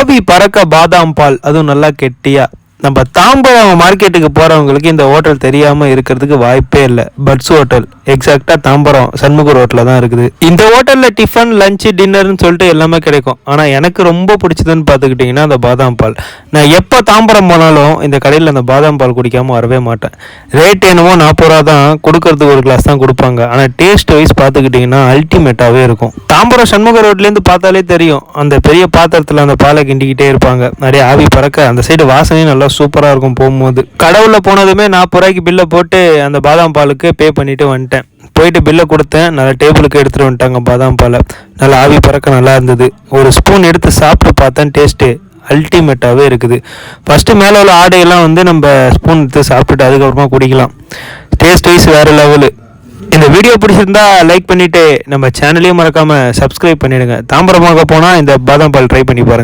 ஆவி பறக்க பாதாம் பால் அதுவும் நல்லா கெட்டியா. நம்ம தாம்பரம் மார்க்கெட்டுக்கு போறவங்களுக்கு இந்த ஹோட்டல் தெரியாம இருக்கிறதுக்கு வாய்ப்பே இல்லை. பட்ஸ் ஹோட்டல் எக்ஸாக்டாக தாம்பரம் சண்முக ரோட்டில் தான் இருக்குது. இந்த ஹோட்டலில் டிஃபன் லஞ்ச் டின்னர்னு சொல்லிட்டு எல்லாமே கிடைக்கும். ஆனால் எனக்கு ரொம்ப பிடிச்சதுன்னு பார்த்துக்கிட்டிங்கன்னா அந்த பாதாம் பால். நான் எப்போ தாம்பரம் போனாலும் இந்த கடையில் அந்த பாதாம் பால் குடிக்காமல் வரவே மாட்டேன். ரேட் என்னமோ நாற்பது ரூபா தான் கொடுக்கறதுக்கு ஒரு கிளாஸ் தான் கொடுப்பாங்க. ஆனால் டேஸ்ட் வைஸ் பார்த்துக்கிட்டிங்கன்னா அல்டிமேட்டாகவே இருக்கும். தாம்பரம் சண்முக ரோட்லேருந்து பார்த்தாலே தெரியும். அந்த பெரிய பாத்திரத்தில் அந்த பாலை கிண்டிக்கிட்டே இருப்பாங்க. நிறைய ஆவி பறக்க அந்த சைடு வாசனையும் நல்லா சூப்பராக இருக்கும் போகும்போது. கடவுளில் போனதுமே நாற்பது ரூபாய்க்கு பில்லை போட்டு அந்த பாதாம் பாலுக்கு பே பண்ணிட்டு வந்துட்டேன். போயிட்டு பில்லை கொடுத்தேன். நல்லா டேபிளுக்கு எடுத்துகிட்டு வந்துட்டாங்க பாதாம் பாலை. நல்லா ஆவி பறக்க நல்லா இருந்தது. ஒரு ஸ்பூன் எடுத்து சாப்பிட்டு பார்த்தேன் டேஸ்ட்டு அல்டிமேட்டாகவே இருக்குது. ஃபஸ்ட்டு மேலே உள்ள ஆடையெல்லாம் வந்து நம்ம ஸ்பூன் எடுத்து சாப்பிட்டுட்டு அதுக்கப்புறமா குடிக்கலாம். டேஸ்ட் வைஸ் வேறு லெவலு இந்த வீடியோ பிடிச்சிருந்தா லைக் பண்ணிவிட்டு நம்ம சேனலையும் மறக்காமல் சப்ஸ்கிரைப் பண்ணிவிடுங்க தாம்பரமாக போனால் இந்த பாதாம் பால் ட்ரை பண்ணி பாருங்கள்